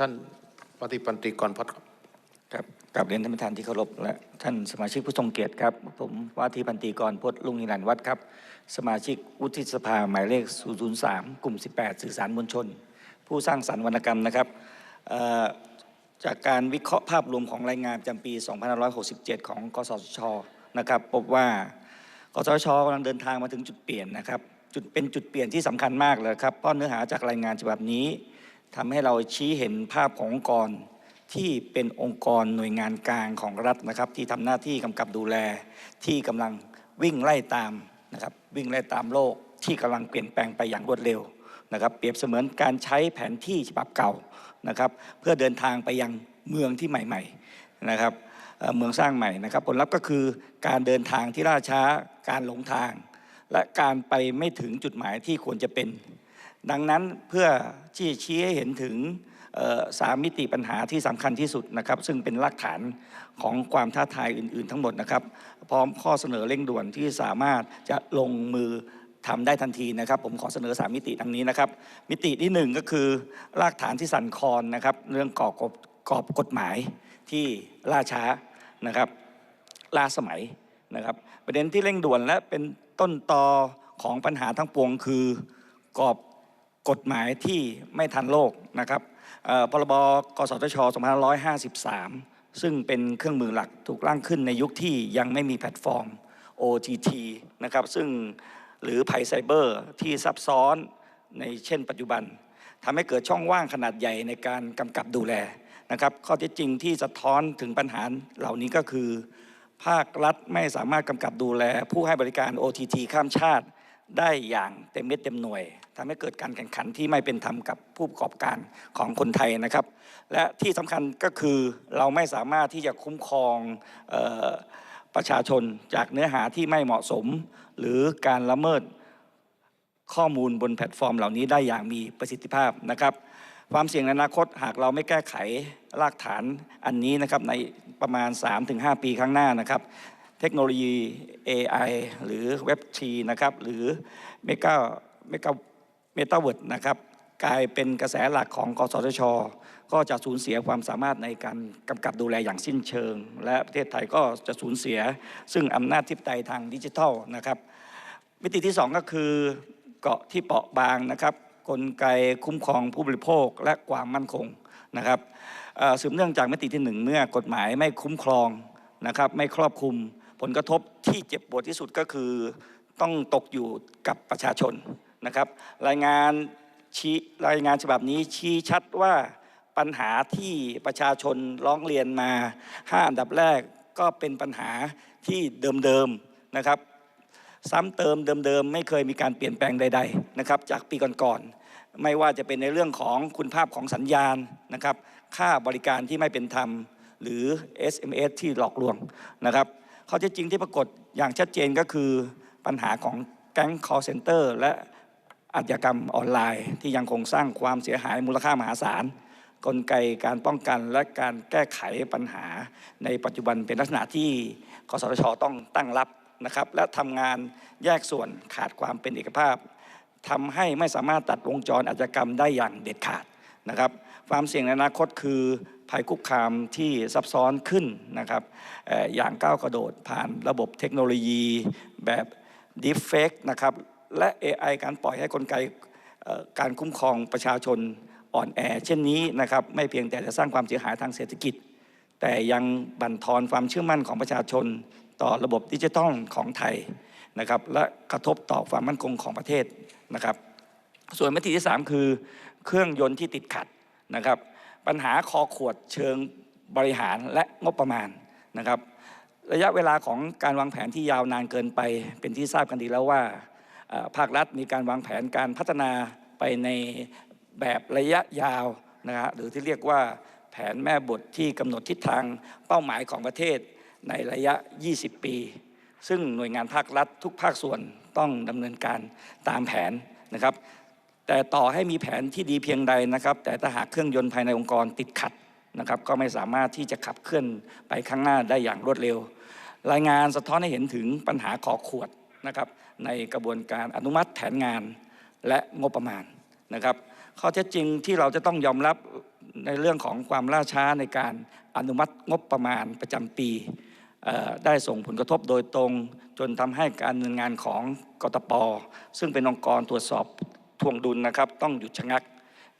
ท่านปฏิปันติกรพัฒครับครับกราบเรียนท่านประธานที่เคารพและท่านสมาชิกผู้ทรงเกียรติครับ ผมว่าที่พันตรีกรพจน์ลุงนิรันดร์วัฒน์ครับ สมาชิกวุฒิสภาหมายเลข 003 กลุ่ม 18 สื่อสารมวลชน ผู้สร้างสรรค์วรรณกรรมนะครับจากการวิเคราะห์ภาพรวมของรายงานประจำปี 2567 ของกสชนะครับพบว่ากสชกำลังเดินทางมาถึงจุดเปลี่ยนนะครับจุดเป็นจุดเปลี่ยนที่สำคัญมากเลยครับเพราะเนื้อหาจากรายงานฉบับนี้ ทำให้เราชี้เห็นภาพขององค์กรที่เป็นองค์กรหน่วยงานกลางของรัฐนะครับ ที่ทำหน้าที่กำกับดูแล ที่กำลังวิ่งไล่ตามนะครับวิ่งไล่ตามโลกที่กำลังเปลี่ยนแปลงไปอย่างรวดเร็วนะครับ เปรียบเสมือนการใช้แผนที่ฉบับเก่านะครับเพื่อเดินทางไปยังเมืองที่ใหม่ๆนะครับเอ่อเมืองสร้างใหม่นะครับ ผลลัพธ์ก็คือการเดินทางที่ล่าช้าการหลงทาง และการไปไม่ถึงจุดหมายที่ควรจะเป็น ดังนั้นเพื่อที่จะชี้ให้เห็นถึงสามมิติปัญหาที่สำคัญที่สุดนะครับ ซึ่งเป็นรากฐานของความท้าทายอื่น ๆ ทั้งหมดนะครับ พร้อมข้อเสนอเร่งด่วนที่สามารถจะลงมือทำได้ทันทีนะครับ ผมขอเสนอสามมิติดังนี้นะครับ มิติที่หนึ่งก็คือรากฐานที่สั่นคลอนนะครับ เรื่องกรอบกฎกรอบกฎหมายที่ล่าช้านะครับล้าสมัยนะครับ ประเด็นที่เร่งด่วนและเป็นต้นตอของปัญหาทั้งปวงคือกรอบ กฎหมายที่ไม่ทันโลกนะครับพรบกสทช 2553 ซึ่งเป็นเครื่องมือหลักถูกร่างขึ้นในยุคที่ยังไม่มีแพลตฟอร์ม OTT นะครับซึ่งหรือภัยไซเบอร์ที่ซับซ้อนในเช่นปัจจุบันทำให้เกิดช่องว่างขนาดใหญ่ในการกำกับดูแลนะครับข้อเท็จจริงที่สะท้อนถึงปัญหาเหล่านี้ก็คือ ภาครัฐไม่สามารถกำกับดูแล ผู้ให้บริการ OTT ข้ามชาติ ได้อย่างเต็มเม็ดเต็มหน่วยทำให้เกิดการแข่งขันที่ไม่เป็นธรรมกับผู้ประกอบการของคนไทยนะครับ และที่สำคัญก็คือเราไม่สามารถที่จะคุ้มครองออประชาชนจากเนื้อหาที่ไม่เหมาะสม หรือการละเมิดข้อมูลบนแพลตฟอร์มเหล่านี้ได้อย่างมีประสิทธิภาพนะครับ ความเสี่ยงในอนาคตหากเราไม่แก้ไขรากฐานอันนี้นะครับในประมาณ 3-5 ปีข้างหน้านะครับ เทคโนโลยี AI หรือเว็บทีนะครับ หรือเมกาเมกาเมตาเวิร์ดนะครับ กลายเป็นกระแสหลักของกสทช ก็จะสูญเสียความสามารถในการกำกับดูแลอย่างสิ้นเชิง และประเทศไทยก็จะสูญเสีย ซึ่งอำนาจทิปไตยทางดิจิทัลนะครับมิติที่ 2 ก็คือเกาะที่เปราะบางนะครับ กลไกคุ้มครองผู้บริโภคและความมั่นคงนะครับเอ่อสืบเนื่องจากมิติที่หนึ่งเมื่อกฎหมายไม่คุ้มครองนะครับ ไม่ครอบคลุม ผลกระทบที่เจ็บปวดที่สุดก็คือต้องตกอยู่กับประชาชนนะครับ รายงานชี้รายงานฉบับนี้ชี้ชัดว่าปัญหาที่ประชาชนร้องเรียนมาห้าอันดับแรกก็เป็นปัญหาที่เดิมๆนะครับ ซ้ำเติมเดิมๆไม่เคยมีการเปลี่ยนแปลงใด ๆนะครับ จากปีก่อนๆไม่ว่าจะเป็นในเรื่องของคุณภาพของสัญญาณนะครับ ค่าบริการที่ไม่เป็นธรรมหรือ SMS ที่หลอกลวงนะครับ ข้อเท็จจริงที่ปรากฏอย่างชัดเจนก็คือปัญหาของแก๊ง call center และอาชญากรรมออนไลน์ ที่ยังคงสร้างความเสียหายมูลค่ามหาศาลกลไกการป้องกันและการแก้ไขปัญหา ในปัจจุบันเป็นลักษณะที่กสทชต้องตั้งรับนะครับ และทำงานแยกส่วนขาดความเป็นเอกภาพทำให้ไม่สามารถตัดวงจรอาชญากรรมได้อย่างเด็ดขาดนะครับ ความเสี่ยงในอนาคตคือภัยคุกคามที่ซับซ้อนขึ้นนะครับอย่างก้าวกระโดดผ่านระบบเทคโนโลยีแบบ Deepfake นะครับและ AI การปล่อยให้กลไกการคุ้มครองประชาชนอ่อนแอ เช่นนี้นะครับไม่เพียงแต่จะสร้างความเสียหายทางเศรษฐกิจ แต่ยังบั่นทอนความเชื่อมั่นของประชาชน ต่อระบบดิจิทัลของไทยนะครับและกระทบต่อความมั่นคงของประเทศนะครับส่วนมิติที่ 3 คือเครื่องยนต์ที่ติดขัด นะครับ ปัญหาคอขวดเชิงบริหารและงบประมาณนะครับ ระยะเวลาของการวางแผนที่ยาวนานเกินไป เป็นที่ทราบกันดีแล้วว่าภาครัฐมีการวางแผนการพัฒนาไปในแบบระยะยาวนะฮะหรือที่เรียกว่าแผนแม่บทที่กำหนดทิศทางเป้าหมายของประเทศในระยะ 20 ปี ซึ่งหน่วยงานภาครัฐทุกภาคส่วนต้องดำเนินการตามแผนนะครับ แต่ต่อให้มีแผนที่ดีเพียงใดนะครับ แต่ถ้าหากเครื่องยนต์ภายในองค์กรติดขัดนะครับก็ไม่สามารถที่จะขับเคลื่อนไปข้างหน้าได้อย่างรวดเร็ว รายงานสะท้อนให้เห็นถึงปัญหาขอขวดนะครับในกระบวนการอนุมัติแผนงานและงบประมาณนะครับ ข้อเท็จจริงที่เราจะต้องยอมรับในเรื่องของความล่าช้าในการอนุมัติงบประมาณประจำปีได้ส่งผลกระทบโดยตรง จนทำให้การดำเนินงานของกตปซึ่งเป็นองค์กรตรวจสอบ ทวงดุลนะครับต้องหยุดชะงัก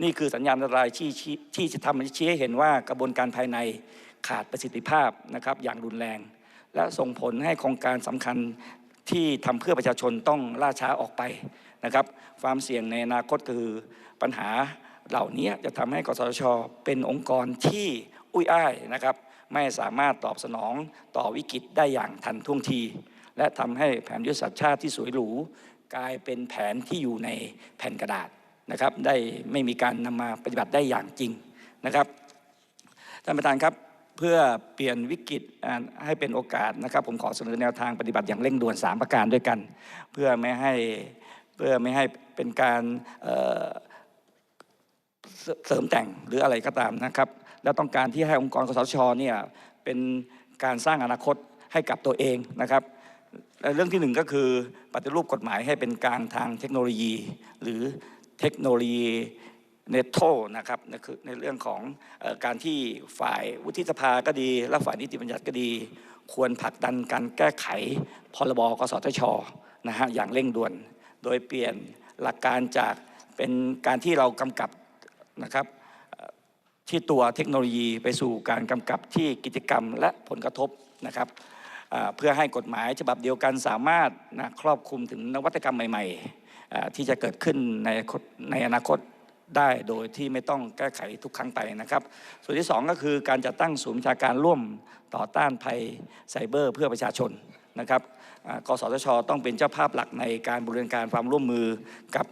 นี่คือสัญญาณอันตรายที่ที่จะทำให้ชี้ให้เห็นว่ากระบวนการภายในขาดประสิทธิภาพนะครับอย่างรุนแรง และส่งผลให้โครงการสำคัญที่ทำเพื่อประชาชนต้องล่าช้าออกไปนะครับ ความเสี่ยงในอนาคตคือปัญหาเหล่านี้จะทำให้กสชเป็นองค์กรที่อุ้ยอ้ายนะครับ ไม่สามารถตอบสนองต่อวิกฤตได้อย่างทันท่วงที และทำให้แผนยุทธศาสตร์ชาติที่สวยหรู กลายเป็นแผนที่อยู่ในแผ่นกระดาษนะครับ ได้ไม่มีการนำมาปฏิบัติได้อย่างจริงนะครับท่านประธานครับเพื่อเปลี่ยนวิกฤตให้เป็นโอกาสนะครับ ผมขอเสนอแนวทางปฏิบัติอย่างเร่งด่วน 3 ประการด้วยกัน เพื่อไม่ให้เพื่อไม่ให้เป็นการเเสริมแต่งหรืออะไรก็ตามนะครับ แล้วต้องการที่ให้องค์กรกสชเนี่ยเป็นการสร้างอนาคตให้กับตัวเองนะครับ และเรื่องที่หนึ่งก็คือปฏิรูปกฎหมายให้เป็นกลางทางเทคโนโลยี หรือเทคโนโลยีเนโตนะครับนั่นคือในเรื่องของอการที่ฝ่ายวุฒิสภาก็ดี และฝ่ายนิติบัญญัติก็ดี ควรผลักดันการแก้ไขพรบกสทชนะฮะอย่างเร่งด่วน โดยเปลี่ยนหลักการจากเป็นการที่เรากำกับนะครับที่ตัวเทคโนโลยีไปสู่การกำกับที่กิจกรรมและผลกระทบนะครับ เพื่อให้กฎหมายฉบับเดียวกันสามารถนะครอบคลุมถึงนวัตกรรมใหม่ ๆ ที่จะเกิดขึ้นในในอนาคตได้โดยที่ไม่ต้องแก้ไขทุกครั้งไปนะครับ ส่วนที่สองก็คือการจัดตั้งศูนย์วิชาการร่วมต่อต้านภัยไซเบอร์ เพื่อประชาชนนะครับกสทช ต้องเป็นเจ้าภาพหลักในการบริหารการความร่วมมือกับ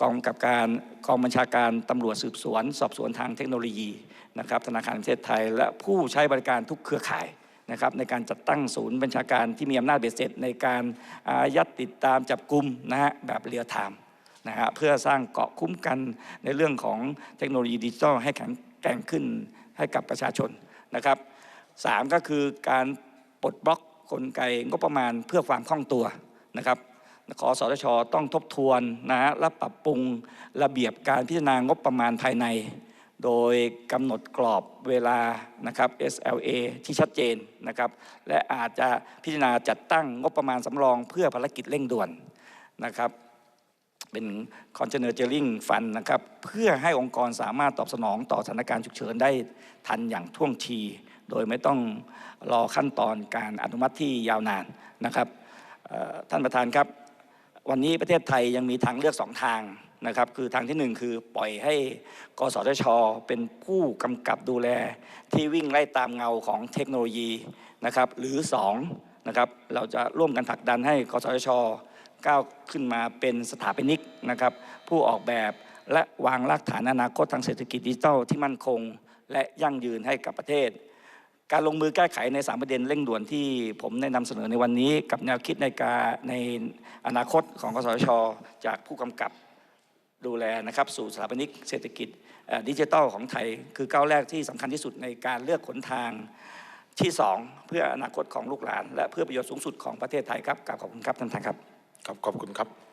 กองกับการกองบัญชาการตำรวจสืบสวน สอบสวนทางเทคโนโลยีนะครับธนาคารแห่งประเทศไทย และผู้ใช้บริการทุกเครือข่าย นะครับในการจัดตั้งศูนย์บัญชาการที่มีอำนาจเบ็ดเสร็จ ในการอายัดติดตามจับกลุ่มนะฮะแบบเรียลไทม์นะฮะเพื่อสร้างเกาะคุ้มกันในเรื่องของเทคโนโลยีดิจิทัลให้แข็งแกร่งขึ้นให้กับประชาชนนะครับสามก็คือการปลดบล็อกกลไกงบประมาณเพื่อความคล่องตัวนะครับขอสทชต้องทบทวนนะฮะและปรับปรุงระเบียบการพิจารณางบประมาณภายใน โดยกำหนดกรอบเวลานะครับ SLA ที่ชัดเจนนะครับ และอาจจะพิจารณาจัดตั้งงบประมาณสำรองเพื่อภารกิจเร่งด่วนนะครับ เป็น container fund นะครับ เพื่อให้องค์กรสามารถตอบสนองต่อสถานการณ์ฉุกเฉินได้ทันอย่างท่วงที โดยไม่ต้องรอขั้นตอนการอนุมัติที่ยาวนานนะครับท่านประธานครับ วันนี้ประเทศไทยยังมีทางเลือกสองทาง นะครับคือทางที่หนึ่งคือปล่อยให้กสทช เป็นผู้กำกับดูแลที่วิ่งไล่ตามเงาของเทคโนโลยีนะครับหรือสองนะครับเราจะร่วมกันผลักดันให้กสทชก้าวขึ้นมาเป็นสถาปนิกนะครับผู้ออกแบบและวางรากฐานอนาคตทางเศรษฐกิจดิจิทัลที่มั่นคง และยั่งยืนให้กับประเทศ การลงมือแก้ไขใน 3 ประเด็นเร่งด่วนที่ผมได้นำเสนอในวันนี้ กับแนวคิดในการในอนาคตของกสทช จากผู้กำกับ ดูแลนะครับสู่สถาปนิกเศรษฐกิจดิจิทัลของไทย คือก้าวแรกที่สำคัญที่สุดในการเลือกขนทางที่ 2 เพื่ออนาคตของลูกหลาน และเพื่อประโยชน์สูงสุดของประเทศไทยครับขอบคุณครับท่านประธานครับครับขอบคุณครับ